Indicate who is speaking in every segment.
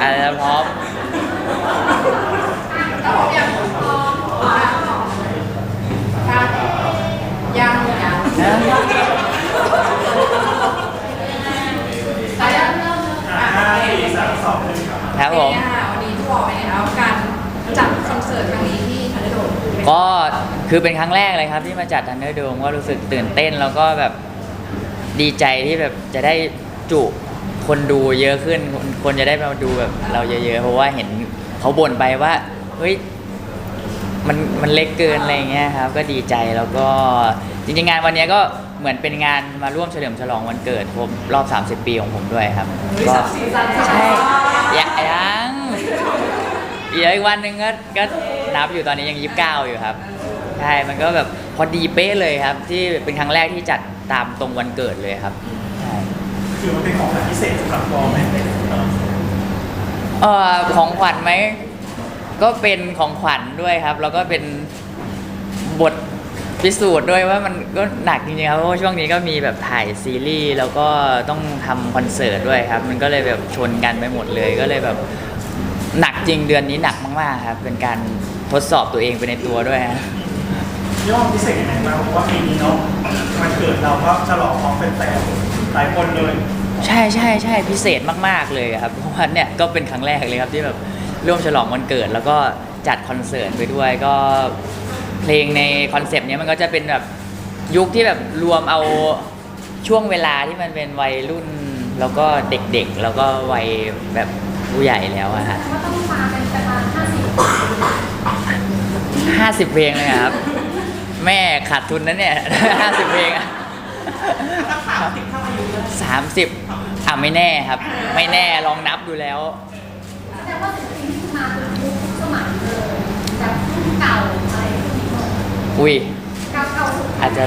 Speaker 1: อาจจะพร้อม
Speaker 2: ยังยัง
Speaker 1: ครับผม
Speaker 2: วันนี้ที่บอกไปนะคะว่าการจัดคอนเสิร์ตครั้งนี้ที่ทันเดอร์โดม
Speaker 1: ก็คือเป็นครั้งแรกเลยครับที่มาจัดทันเดอร์โดมก็รู้สึกตื่นเต้นแล้วก็แบบดีใจที่แบบจะได้จุ คนดูเยอะขึ้นคนคนจะได้มาดูแบบเราเยอะๆ เพราะว่าเห็นเขาบ่นไปว่าเฮ้ยมันมันเล็กเกินอะไรเงี้ยครับ ก็ดีใจแล้วก็จริงๆงานวันนี้ก็เหมือนเป็นงานมาร่วมเฉลิมฉลองวันเกิดครบรอบ 30 ปีของผมด้วยครับก็ใช่ยังยังอีกอีกวันหนึ่งก็ก็นับอยู่ตอนนี้ยังยี่สิบเก้าอยู่ครับใช่มันก็แบบพอดีเป๊ะเลยครับ ที่เป็นครั้งแรกที่จัดตามตรงวันเกิดเลยครับ
Speaker 3: คือมันเป็นของขวัญพิเศษสำหรับปอไหม
Speaker 1: เอ่อของขวัญไหมก็เป็นของขวัญด้วยครับ แล้วก็เป็นบทพิสูจน์ด้วยว่ามันก็หนักจริงๆครับเพราะว่าช่วงนี้ก็มีแบบถ่ายซีรีส์แล้วก็ต้องทำคอนเสิร์ตด้วยครับ มันก็เลยแบบชนกันไปหมดเลยก็เลยแบบหนักจริงเดือนนี้หนักมากๆครับเป็นการทดสอบตัวเองไปในตัวด้วยฮะ
Speaker 3: ย่อพิเศษยังไงบ้างเพราะว่าปีนี้เนาะวันเกิดเราก็ฉลองพร้อมแฟนๆ หลายคนเลย
Speaker 1: ใช่ใช่ใช่พิเศษมาก ๆ เลยครับเพราะว่าเนี่ยก็เป็นครั้งแรกเลยครับที่แบบร่วมฉลองวันเกิด แล้วก็จัดคอนเสิร์ตไปด้วยก็เพลงในคอนเซปต์เนี้ยมันก็จะเป็นแบบยุคที่แบบรวมเอาช่วงเวลาที่มันเป็นวัยรุ่น แล้วก็เด็กๆ แล้วก็วัยแบบผู้ใหญ่แล้วอะฮะ
Speaker 2: ว่าต้องมาเป็นประมาณห้าสิบ
Speaker 1: ห้าสิบเพลงเลยอะครับ แม่ขาดทุนนะเนี่ยห้าสิบเพลงอะ สามสิบอะไม่แน่ครับ ไม่แน่ลองนับดูแล้ว
Speaker 2: แสดงว่าศิลปินที่มาคือทุกสมัยเลยจากรุ่นเก่าอะไรพวกนี้หมด
Speaker 1: อุ้ย
Speaker 2: เก่าเก่าสุด
Speaker 1: อาจจะ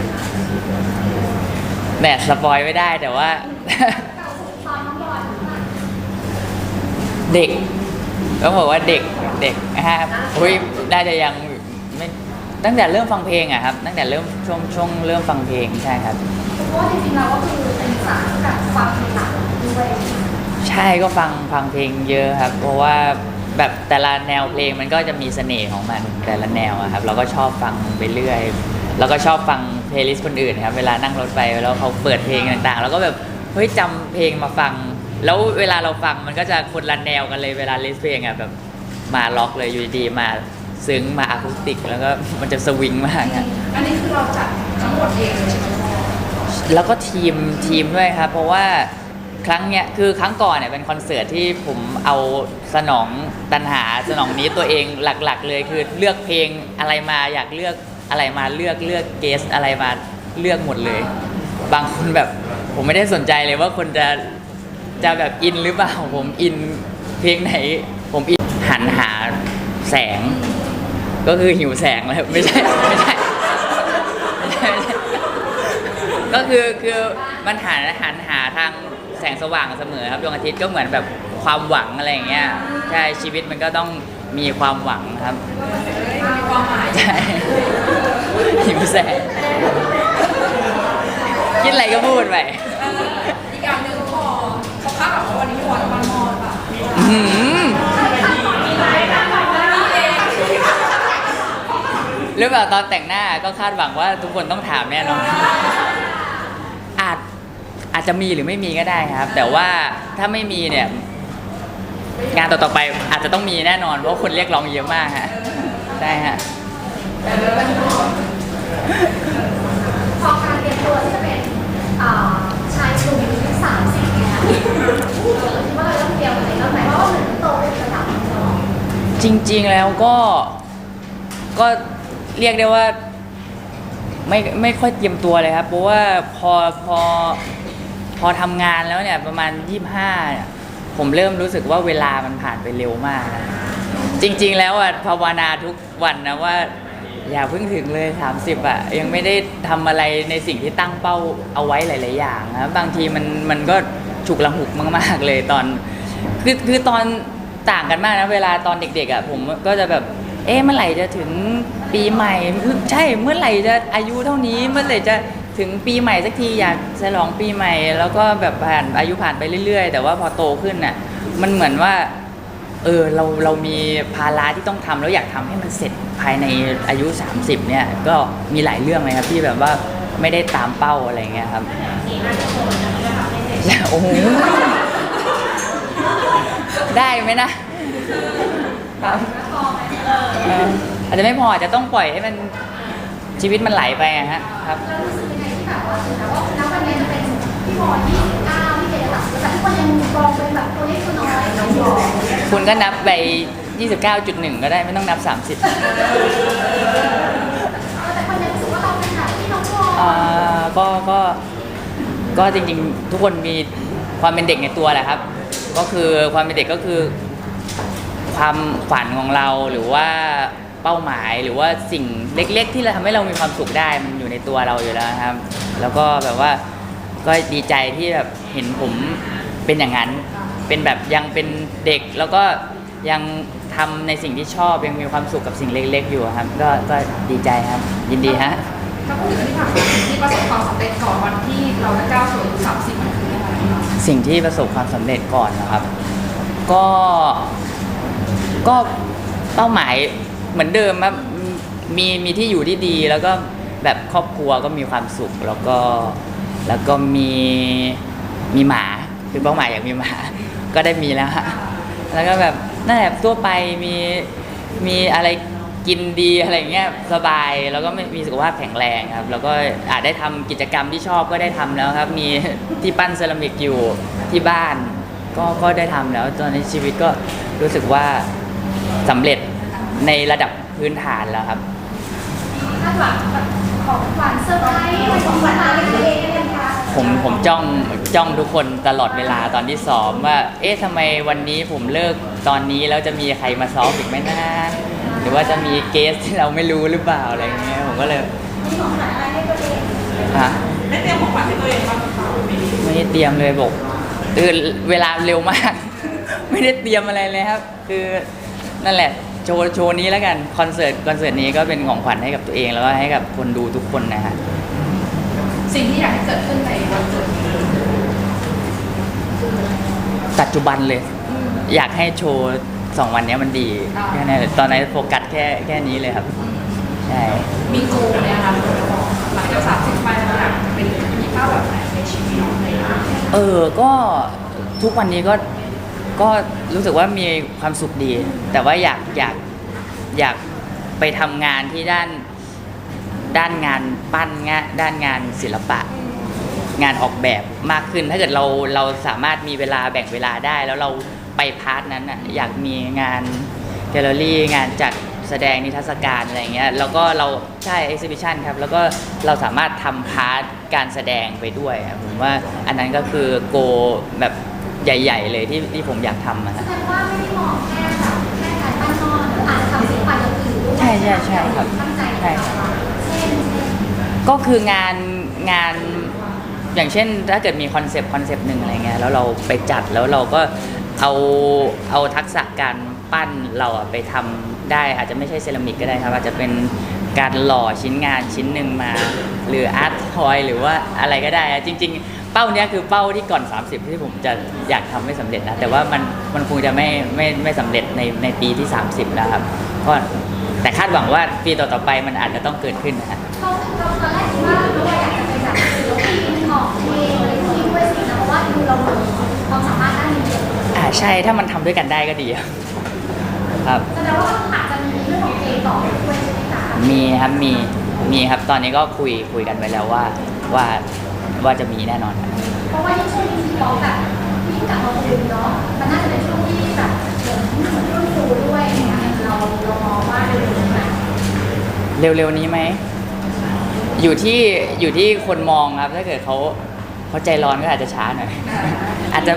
Speaker 1: แหมสปอยไม่ได้แต่ว่า
Speaker 2: เก่าสุดตอนน้องบอยถึงมา
Speaker 1: เด็กต้องบอกว่าเด็กเด็กฮะอุ้ยน่าจะยังไม่ตั้งแต่เริ่มฟังเพลงอะครับ ตั้งแต่เริ่มช่วงช่วงเริ่มฟังเพลงใช่ครับ
Speaker 2: เพราะว่าจริงๆเราก็คือเป็น สายแบบฟังหนังด้วย
Speaker 1: ใช่ก็ฟังฟังเพลงเยอะครับ เพราะว่าแบบแต่ละแนวเพลงมันก็จะมีเสน่ห์ของมันแต่ละแนวอะครับ เราก็ชอบฟังไปเรื่อยแล้วก็ชอบฟังเพลย์ลิสต์คนอื่นครับ เวลานั่งรถไปแล้วเขาเปิดเพลงต่างๆ แล้วก็แบบเฮ้ยจำเพลงมาฟัง แล้วเวลาเราฟังมันก็จะคนละแนวกันเลยเวลาลิสต์เพลงอะแบบมาล็อกเลยอยู่ดีๆมาซึ้งมาอะคูสติก แล้วก็มันจะสวิงมากอะ
Speaker 2: อันนี้คือเราจัดทั้งหมดเองเลยใช่ไหมพ่อ
Speaker 1: แล้วก็ทีมทีมด้วยครับ เพราะว่าครั้งเนี้ยคือครั้งก่อนเนี่ยเป็นคอนเสิร์ตที่ผมเอาสนองตันหาสนองนี้ตัวเองหลักๆ เลยคือเลือกเพลงอะไรมาอยากเลือกอะไรมาเลือกเลือกเกสอะไรมาเลือกหมดเลย บางคนแบบผมไม่ได้สนใจเลยว่าคนจะจะแบบอินหรือเปล่าผมอินเพลงไหน ผมอินหันหาแสง ก็คือหิวแสงแล้วไม่ใช่ไม่ใช่ไม่ใช่ไม่ใช่ ก็คือคือมันหันหันหาทางแสงสว่างเสมอครับดวงอาทิตย์ก็เหมือนแบบความหวังอะไรอย่างเงี้ยใช่ชีวิตมันก็ต้องมีความหวังครับ
Speaker 2: มีความหมาย
Speaker 1: ใช่หิวแสงคิดอะไรก็พูดไป
Speaker 2: อีกอย่างหนึ่งพอเขาคาดแบบว่าวันนี้มีวันวันมอแบบ
Speaker 1: อื้อหือหรือเปล่าตอนแต่งหน้าก็คาดหวังว่าทุกคนต้องถามแน่นอนอาจ อาจจะมีหรือไม่มีก็ได้ครับ แต่ว่าถ้าไม่มีเนี่ย งานต่อๆไปอาจจะต้องมีแน่นอน เพราะคนเรียกร้องเยอะมากฮะใช่ฮะ
Speaker 4: พอการเตรียมตัวที่จะเป็นเอ่อชายหนุ่มอายุสามสิบเนี่ยเราคิดว่าเราต้องเตรียมอะไรบ้างไหมเพราะว่าเหมือนโตเป็นระดับหนึ่งแล้ว
Speaker 1: จริง ๆแล้วก็ก็เรียกได้ว่าไม่ไม่ค่อยเตรียมตัวเลยครับ เพราะว่าพอพอ พอทำงานแล้วเนี่ยประมาณ 25เนี่ยผมเริ่มรู้สึกว่าเวลามันผ่านไปเร็วมากนะจริง ๆ แล้วอะภาวนาทุกวันนะว่า อย่าเพิ่งถึงเลย 30อะยังไม่ได้ทำอะไรในสิ่งที่ตั้งเป้าเอาไว้หลาย ๆ อย่างนะบางทีมันมันก็ฉุกละหุกมาก ๆ เลยตอน คือคือตอนต่างกันมากนะ เวลาตอนเด็ก ๆอะผมก็จะแบบ เอ๊ะเมื่อไหร่จะถึงปีใหม่ใช่เมื่อไหร่จะอายุเท่านี้ เมื่อไหร่จะ ถึงปีใหม่สักทีอยากฉลองปีใหม่ แล้วก็แบบผ่านอายุผ่านไปเรื่อยๆ แต่ว่าพอโตขึ้นน่ะมันเหมือนว่าเออเราเรามีภาระที่ต้องทำแล้วอยากทำให้มันเสร็จภายในอายุ 30 เนี่ยก็มีหลายเรื่องเลยครับที่แบบว่าไม่ได้ตามเป้าอะไรเงี้ยครับโอ้โหได้ไหมนะครับเอออาจจะไม่พออาจจะต้องปล่อยให้มัน ชีวิตมันไหลไปอะฮะครับ
Speaker 4: เรารู้สึกยังไงที่แบบว่าถึงแม้ว่าณวันนี้จะเป็นพี่บอย29ที่เจจะตัดแต่ทุกคนยังมองเป็นแบบตัวเล็กตัวน้อยน้องบอย
Speaker 1: คุณก็นับไป 29.1 ก็ได้ไม่ต้องนับ 30
Speaker 4: แต่คนยังรู้สึกว่าเราเป็นแบบพี่น้องบอย
Speaker 1: อ่าก็ก็ก็จริงๆ ทุกคนมีความเป็นเด็กในตัวแหละครับ ก็คือความเป็นเด็กก็คือ ความฝันของเราหรือว่า เป้าหมาย หรือว่าสิ่งเล็ก ๆ ที่เราทำให้เรามีความสุขได้มันอยู่ในตัวเราอยู่แล้วครับ แล้วก็แบบว่าก็ดีใจที่แบบเห็นผมเป็นอย่างนั้น เป็นแบบยังเป็นเด็กแล้วก็ยังทำในสิ่งที่ชอบยังมีความสุขกับสิ่งเล็ก ๆ อยู่ครับ ก็ก็ดีใจครับ ยินดีฮะ
Speaker 5: ถ้าพูดถึงที่ผ่านมาที่ประสบความสำเร็จก่อนวันที่เราจะก้าวสู่อายุสามสิบมันคืออะไรคะ
Speaker 1: สิ่งที่ประสบความสำเร็จก่อนนะครับ ก็ก็เป้าหมาย เหมือนเดิมครับมีมีที่อยู่ที่ดีแล้วก็แบบครอบครัวก็มีความสุขแล้วก็แล้วก็มีมีหมาคือเป้าหมายอยากมีหมา ก็ได้มีแล้วฮะแล้วก็แบบนั่นแหละทั่วไปมีมีอะไรกินดีอะไรเงี้ยสบายแล้วก็ไม่มีสุขภาพแข็งแรงครับ แล้วก็อาจได้ทำกิจกรรมที่ชอบก็ได้ทำแล้วครับ มีที่ปั้นเซรามิกอยู่ที่บ้าน ก็ก็ได้ทำแล้วตอนนี้ชีวิตก็รู้สึกว่าสำเร็จ ในระดับพื้นฐานแล้วครับ
Speaker 4: คาดหวังแบบของขวัญเซอร์ไพรส์อะไรของขวัญอะไรตัวเองกันคะ
Speaker 1: ผมผมจ้องจ้องทุกคนตลอดเวลาตอนที่ซ้อมว่า เอ๊ะทำไมวันนี้ผมเลิกตอนนี้แล้วจะมีใครมาซ้อมอีกไหมนะ หรือว่าจะมีเกสที่เราไม่รู้หรือเปล่าอะไรเงี้ยผมก็เลย
Speaker 4: มีของขวัญอะไรให้ตัวเอง
Speaker 1: ฮะ
Speaker 5: ไม่เตรียมของขวัญให้ตัวเองบ้างคะปีนี้
Speaker 1: ไม่ได้เตรียมเลยบอกคือเวลาเร็วมาก ไม่ได้เตรียมอะไรเลยครับ คือนั่นแหละ โชว์โชว์นี้แล้วกันคอนเสิร์ตคอนเสิร์ตนี้ก็เป็นของขวัญให้กับตัวเองแล้วก็ให้กับคนดูทุกคนนะฮะ
Speaker 5: สิ่งที่อยากให้เกิดขึ้นในวันเกิดนี้
Speaker 1: ปัจจุบันเลย อยากให้โชว์สองวันนี้มันดีแค่นั้นเลยตอนนั้นโฟกัสแค่แค่นี้เลยครับใช่
Speaker 5: มีโกลเนี่ยค่ะหลังจากสามสิบไปเราอยากจะเป็นมีเป้าแบบไหนในชีวิตในอนาคต
Speaker 1: เออก็ทุกวันนี้ก็ ก็รู้สึกว่ามีความสุขดี แต่ว่าอยากอยากอยากไปทำงานที่ด้านด้านงานปั้นงานด้านงานศิลปะ งานออกแบบมากขึ้น ถ้าเกิดเราเราสามารถมีเวลาแบ่งเวลาได้ แล้วเราไปพาร์ทนั้นอะอยากมีงานแกลเลอรี่ งานจัดแสดงนิทรรศการอะไรเงี้ยแล้วก็เราใช่ exhibition ครับ แล้วก็เราสามารถทำพาร์ทการแสดงไปด้วยผมว่าอันนั้นก็คือโกแบบ ใหญ่ ๆ เลยที่ที่ผมอยากทำอะ
Speaker 4: แส
Speaker 1: ฮะ
Speaker 4: ดงว่าไม่ได้มองแค่แบบแค่การปั้นนอนอาจจะทำศิลปะอย่างอื่นด้วย
Speaker 1: ใช่ใช่ใช่ครับ
Speaker 4: ตั้งใจ
Speaker 1: ใช่
Speaker 4: เช่นเช่น
Speaker 1: ก็คืองานงานอย่างเช่น ถ้าเกิดมีคอนเซปต์คอนเซปต์หนึ่งอะไรเงี้ยแล้วเราไปจัดแล้วเราก็เอาเอาทักษะการปั้นเราอะไปทำได้ อาจจะไม่ใช่เซรามิกก็ได้ครับ อาจจะเป็นการหล่อชิ้นงานชิ้นหนึ่งมา หรืออาร์ตทอยหรือว่าอะไรก็ได้อะจริง ๆ เป้าเนี้ยคือเป้าที่ก่อน 30 ที่ผมจะอยากทำไม่สำเร็จนะ แต่ว่ามันมันคงจะไม่ไม่ไม่สำเร็จในในปีที่ 30 แล้วครับก็แต่คาดหวังว่าปีต่อๆไปมันอาจจะต้องเกิดขึ้นนะฮะ
Speaker 4: เราเราตอนแรกคิดว่าเราอยากจะเป็นแบบศิลปินของเพลงอะไรพวกนี้ด้วยสินะเพราะว่าดูเรามีความสามารถด้านนี้เยอะ
Speaker 1: อ่าใช่ถ้ามันทำด้วยกันได้ก็ดีอะครับ
Speaker 4: แสดงว่าอาจจะมีเรื่องของเพลงต่อไปด้วยใช่ไหมคะ
Speaker 1: มีครับมีมีครับตอนนี้ก็คุยคุยกันไปแล้วว่าว่า ว่าจะมีแน่นอนครับ
Speaker 4: เพราะว่ายิ่งช่วงนี้เราแบบยิ่งกลับมาบูมเนาะมันน่าจะเป็นช่วงที่แบบเหมือนเหมือนรุ่นฟูด้วยอย่างเงี้ยเราเรามองว่าเรื่องนี้แบบ
Speaker 1: เร็วๆนี้ไหมอยู่ที่อยู่ที่คนมองครับถ้าเกิดเขาเขาใจร้อนก็อาจจะช้าหน่อยอาจจะ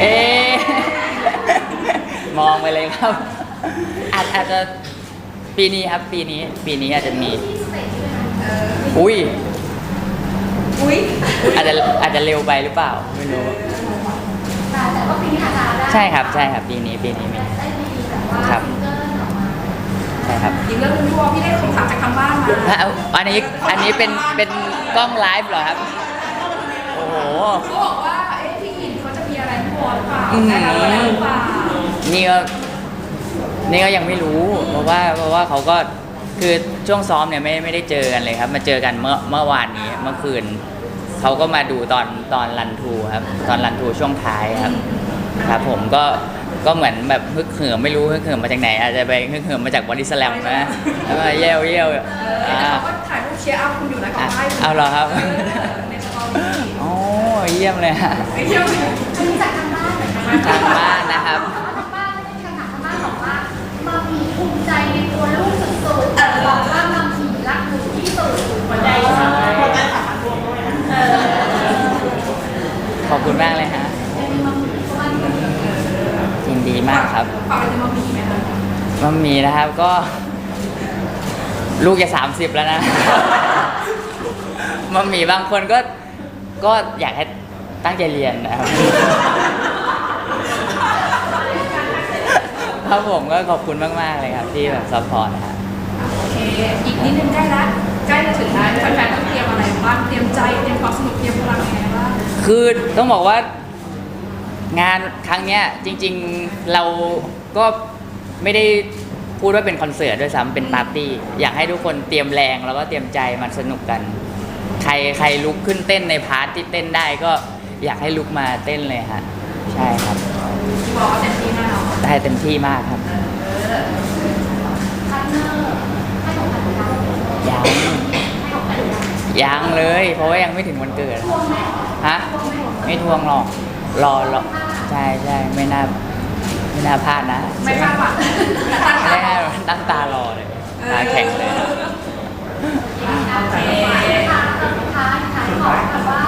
Speaker 1: เอ๊ะมองไปเลยครับอาจอาจจะ ปีนี้ครับ ปีนี้ ปีนี้อาจจะมี
Speaker 4: ที่สเตจด้วยนะ
Speaker 1: อุ้ย
Speaker 5: อุ้ย
Speaker 1: อาจจะอาจจะเร็วไปหรือเปล่า ไม่รู้
Speaker 4: แต่แต่ว่าปีนี้อาจจะได้
Speaker 1: ใช่ครับ ใช่ครับ ปีนี้ ปีนี้มี
Speaker 4: ได้ดีแบบว่า
Speaker 1: ครับ
Speaker 4: ซิงเกิลออกมา
Speaker 1: ใช่ครับ
Speaker 5: อีกเรื่องหนึงที่ว่าพี่ได้คำถามจากทางบ้านมา
Speaker 1: อะเอาอันนี้อันนี้เป็นเป็นกล้องไลฟ์เหรอครับ โอ้โห
Speaker 5: เขาบอกว่า เอ๊ะพี่อินเขาจะมีอะไรให้วอลหรือเปล่า
Speaker 1: อืม
Speaker 5: ได้รับอะไรหรือเปล่า
Speaker 1: นี่ก็ นี่ก็ยังไม่รู้เพราะว่าเพราะว่าเขาก็คือช่วงซ้อมเนี่ยไม่ไม่ได้เจอกันเลยครับ มาเจอกันเมื่อเมื่อวานนี้เมื่อคืนเขาก็มาดูตอนตอนรันทูครับตอนรันทูช่วงท้ายครับครับ ผมก็ก็เหมือนแบบฮึกเหิมไม่รู้ฮึกเหิมมาจากไหน อาจจะไปฮึกเหิมมาจากบอดี้สแลมนะแล้วมาเยี่ยวเยี่ยว
Speaker 5: เออแต่
Speaker 1: อ่า
Speaker 5: เขาก็ถ่ายรูปเชียร์อัพคุณอยู่นะกับ
Speaker 1: อะ
Speaker 5: ไพ่คุณ
Speaker 1: เอาเหรอครับ
Speaker 5: เออในสตอรี่
Speaker 1: โอ้เยี่ยมเลยฮะ
Speaker 5: ไปเที่ยว
Speaker 4: อันนี้จากทางบ้านเหมือนกัน
Speaker 1: ทางบ้านนะครับ
Speaker 4: ใจในตัวลูกสุดๆแต่บอกว่ามามีรักหนูที่สุดหัวใจสั่นหัวใจสั่นรวมด้วยนะเออ
Speaker 1: ขอบคุณมากเลยฮะ
Speaker 4: เป็นมามีเพราะว่าหนู
Speaker 1: ยินดีมากครับ
Speaker 5: ฝากอะไรถึงมามีไหมคะ
Speaker 1: มัมมีนะครับก็ ลูกจะสามสิบแล้วนะมัมมีบางคนก็ก็อยากให้ตั้งใจเรียนนะครับ ครับผมก็ขอบคุณมาก ๆ เลยครับที่แบบซัพพอร์ตนะครับ
Speaker 5: โอเค อีกนิดนึงใกล้ละใกล้จะถึงแล้วแฟนๆต้องเตรียมอะไรบ้าง เตรียมใจ เตรียมความสนุก เตรียมพลังยังไงบ้าง
Speaker 1: คือต้องบอกว่างานครั้งเนี้ยจริง ๆเราก็ไม่ได้พูดว่าเป็นคอนเสิร์ตด้วยซ้ำเป็นปาร์ตี้อยากให้ทุกคนเตรียมแรงแล้วก็เตรียมใจมาสนุกกัน ใครใครลุกขึ้นเต้นในพาร์ทที่เต้นได้ก็อยากให้ลุกมาเต้นเลยฮะใช่ครับ
Speaker 5: บอกว่าเต็มที่แน่นอน
Speaker 1: ได้เต็มที่มากครับ
Speaker 4: พาง
Speaker 1: ยังยังเลย เพราะว่ายังไม่ถึงวันเกิดฮะไม่ทวงหรอกรอรอใช่ใช่ไม่น่าไม่น่าพลาดนะ
Speaker 5: ไม่คาดหวัง
Speaker 1: ไม่
Speaker 5: ใจ
Speaker 1: น่าตั้งตารอเลยตาแข็งเลย
Speaker 5: โอเค
Speaker 4: ค่ะสุดท้ายค่ะขอแบบว่า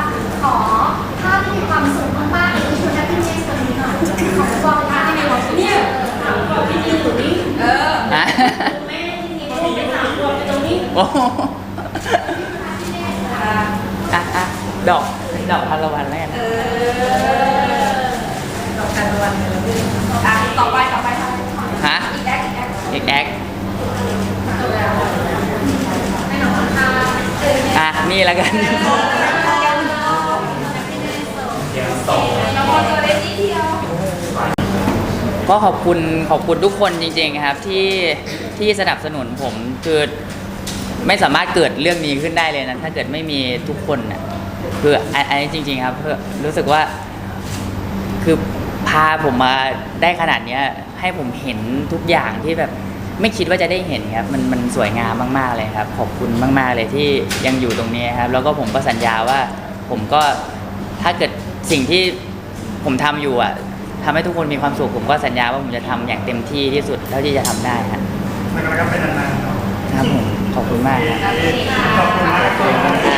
Speaker 1: โอ้โห
Speaker 5: อะ
Speaker 1: อะอะดอกดอกทานตะวันแล้วกัน
Speaker 5: เออดอกกันวันอะต่อไปต่อไปค่ะ
Speaker 1: ฮะ
Speaker 5: อีกแอคอีกแอค
Speaker 1: อีกแอค
Speaker 4: ให้น้องทาเออ
Speaker 1: อะนี่แล้วกัน
Speaker 5: เราพอเจอได้นิดเดียว
Speaker 1: ก็ขอบคุณขอบคุณทุกคนจริงๆครับที่ที่สนับสนุนผมคือ ไม่สามารถเกิดเรื่องนี้ขึ้นได้เลยนะ ถ้าเกิดไม่มีทุกคนน่ะคืออันนี้จริง ๆ ครับเพื่อรู้สึกว่า คือพาผมมาได้ขนาดเนี้ย ให้ผมเห็นทุกอย่างที่แบบไม่คิดว่าจะได้เห็นครับ มันมันสวยงามมาก ๆ เลยครับ ขอบคุณมาก ๆ เลยที่ยังอยู่ตรงนี้ครับ แล้วก็ผมก็สัญญาว่า ผมก็ถ้าเกิดสิ่งที่ผมทำอยู่อะทำให้ทุกคนมีความสุขผมก็สัญญาว่าผมจะทำอย่างเต็มที่ที่สุดเท่าที่จะทำได้ครับ
Speaker 3: มันก็เป็นนานๆเนาะ
Speaker 1: ครับผ มขอบคุณมาก
Speaker 3: ขอบคุณมาก
Speaker 1: ครับ